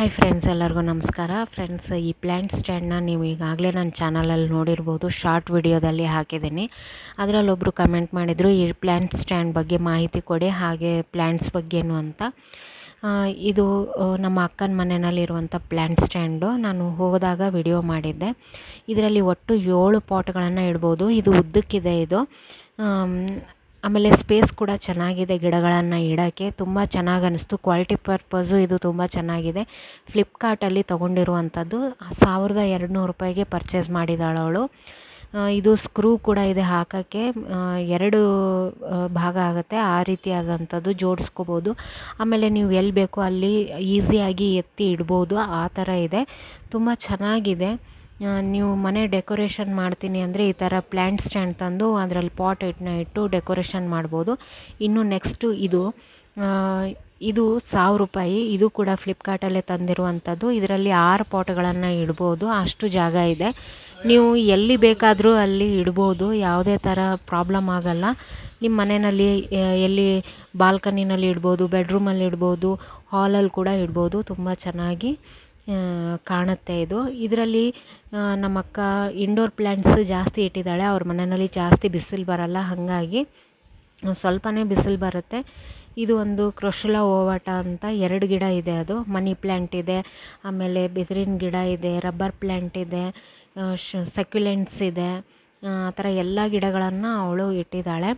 Hi friends ಎಲ್ಲರಿಗೂ ನಮಸ್ಕಾರ. Friends ಈ ಪ್ಲ್ಯಾಂಟ್ ಸ್ಟ್ಯಾಂಡ್ನ ನೀವು ಈಗಾಗಲೇ ನನ್ನ ಚಾನಲಲ್ಲಿ ನೋಡಿರ್ಬೋದು. ಶಾರ್ಟ್ ವಿಡಿಯೋದಲ್ಲಿ ಹಾಕಿದ್ದೀನಿ. ಅದರಲ್ಲಿ ಒಬ್ಬರು ಕಮೆಂಟ್ ಮಾಡಿದರು, ಈ ಪ್ಲ್ಯಾಂಟ್ ಸ್ಟ್ಯಾಂಡ್ ಬಗ್ಗೆ ಮಾಹಿತಿ ಕೊಡಿ, ಹಾಗೆ ಪ್ಲ್ಯಾಂಟ್ಸ್ ಬಗ್ಗೆನೂ ಅಂತ. ಇದು ನಮ್ಮ ಅಕ್ಕನ ಮನೆಯಲ್ಲಿರುವಂಥ ಪ್ಲ್ಯಾಂಟ್ ಸ್ಟ್ಯಾಂಡು ನಾನು ಹೋದಾಗ ವಿಡಿಯೋ ಮಾಡಿದ್ದೆ. ಇದರಲ್ಲಿ ಒಟ್ಟು ಏಳು ಪಾಟ್ಗಳನ್ನು ಇಡ್ಬೋದು. ಇದು ಉದ್ದಕ್ಕಿದೆ ಇದು. ಆಮೇಲೆ ಸ್ಪೇಸ್ ಕೂಡ ಚೆನ್ನಾಗಿದೆ ಗಿಡಗಳನ್ನು ಇಡೋಕ್ಕೆ. ತುಂಬ ಚೆನ್ನಾಗಿ ಅನ್ನಿಸ್ತು ಕ್ವಾಲಿಟಿ ಪರ್ಪಸು ಇದು ತುಂಬ ಚೆನ್ನಾಗಿದೆ. ಫ್ಲಿಪ್ಕಾರ್ಟಲ್ಲಿ ತೊಗೊಂಡಿರುವಂಥದ್ದು ಸಾವಿರದ ಎರಡು ನೂರು ರೂಪಾಯಿಗೆ ಪರ್ಚೇಸ್ ಮಾಡಿದಾಳು ಅವಳು ಇದು ಸ್ಕ್ರೂ ಕೂಡ ಇದೆ ಹಾಕೋಕ್ಕೆ. ಎರಡು ಭಾಗ ಆಗುತ್ತೆ. ಆ ರೀತಿಯಾದಂಥದ್ದು ಜೋಡಿಸ್ಕೋಬೋದು. ಆಮೇಲೆ ನೀವು ಎಲ್ಲಿ ಬೇಕೋ ಅಲ್ಲಿ ಈಸಿಯಾಗಿ ಎತ್ತಿ ಇಡ್ಬೋದು. ಆ ಥರ ಇದೆ. ತುಂಬ ಚೆನ್ನಾಗಿದೆ. ನೀವು ಮನೆ ಡೆಕೋರೇಷನ್ ಮಾಡ್ತೀನಿ ಅಂದರೆ ಈ ಥರ ಪ್ಲ್ಯಾಂಟ್ ಸ್ಟ್ಯಾಂಡ್ ತಂದು ಅದರಲ್ಲಿ ಪಾಟ್ ಇಟ್ಟನ್ನ ಇಟ್ಟು ಡೆಕೋರೇಷನ್ ಮಾಡ್ಬೋದು. ಇನ್ನು ನೆಕ್ಸ್ಟು ಇದು ಇದು ಸಾವಿರ ರೂಪಾಯಿ. ಇದು ಕೂಡ ಫ್ಲಿಪ್ಕಾರ್ಟಲ್ಲೇ ತಂದಿರುವಂಥದ್ದು ಇದರಲ್ಲಿ ಆರು ಪಾಟ್ಗಳನ್ನು ಇಡ್ಬೋದು. ಅಷ್ಟು ಜಾಗ ಇದೆ. ನೀವು ಎಲ್ಲಿ ಬೇಕಾದರೂ ಅಲ್ಲಿ ಇಡ್ಬೋದು. ಯಾವುದೇ ಥರ ಪ್ರಾಬ್ಲಮ್ ಆಗಲ್ಲ. ನಿಮ್ಮ ಮನೆಯಲ್ಲಿ ಎಲ್ಲಿ ಬಾಲ್ಕನಿನಲ್ಲಿ ಇಡ್ಬೋದು ಬೆಡ್ರೂಮಲ್ಲಿ ಇಡ್ಬೋದು ಹಾಲಲ್ಲಿ ಕೂಡ ಇಡ್ಬೋದು. ತುಂಬ ಚೆನ್ನಾಗಿ. ಕಾಣುತ್ತೆ ಇದು. ಇದರಲ್ಲಿ ನಮ್ಮ ಅಕ್ಕ ಇಂಡೋರ್ ಪ್ಲ್ಯಾಂಟ್ಸ್ ಜಾಸ್ತಿ ಇಟ್ಟಿದ್ದಾಳೆ. ಅವ್ರ ಮನೆಯಲ್ಲಿ ಜಾಸ್ತಿ ಬಿಸಿಲು ಬರಲ್ಲ. ಹಾಗಾಗಿ, ಸ್ವಲ್ಪನೇ ಬಿಸಿಲು ಬರುತ್ತೆ. ಇದು ಒಂದು ಕ್ರೊಶುಲ ಓವಾಟ ಅಂತ ಎರಡು ಗಿಡ ಇದೆ ಅದು. ಮನಿ ಪ್ಲ್ಯಾಂಟ್ ಇದೆ. ಆಮೇಲೆ ಬಿದಿರಿನ ಗಿಡ ಇದೆ. ರಬ್ಬರ್ ಪ್ಲ್ಯಾಂಟ್ ಇದೆ. ಸಕ್ಯುಲೆಂಟ್ಸ್ ಇದೆ. ಆ ಥರ ಎಲ್ಲ ಗಿಡಗಳನ್ನು ಅವಳು ಇಟ್ಟಿದ್ದಾಳೆ.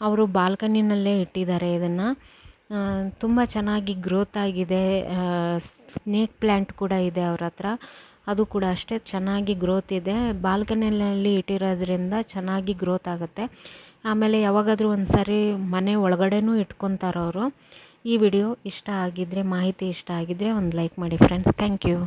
ಅವರು ಬಾಲ್ಕನಿನಲ್ಲೇ ಇಟ್ಟಿದ್ದಾರೆ ಇದನ್ನು. ತುಂಬ ಚೆನ್ನಾಗಿ ಗ್ರೋತ್ ಆಗಿದೆ. ಸ್ನೇಕ್ ಪ್ಲ್ಯಾಂಟ್ ಕೂಡ ಇದೆ ಅವ್ರ ಹತ್ರ. ಅದು ಕೂಡ ಅಷ್ಟೇ ಚೆನ್ನಾಗಿ ಗ್ರೋತ್ ಇದೆ. ಬಾಲ್ಕನಿಯಲ್ಲಿ ಇಟ್ಟಿರೋದ್ರಿಂದ ಚೆನ್ನಾಗಿ ಗ್ರೋತ್ ಆಗುತ್ತೆ. ಆಮೇಲೆ ಯಾವಾಗಾದರೂ ಒಂದು ಸಾರಿ ಮನೆ ಒಳಗಡೆನೂ ಇಟ್ಕೊತಾರೆ ಅವರು. ಈ ವಿಡಿಯೋ ಇಷ್ಟ ಆಗಿದ್ದರೆ ಮಾಹಿತಿ ಇಷ್ಟ ಆಗಿದ್ದರೆ ಒಂದು ಲೈಕ್ ಮಾಡಿ ಫ್ರೆಂಡ್ಸ್ ಥ್ಯಾಂಕ್ ಯು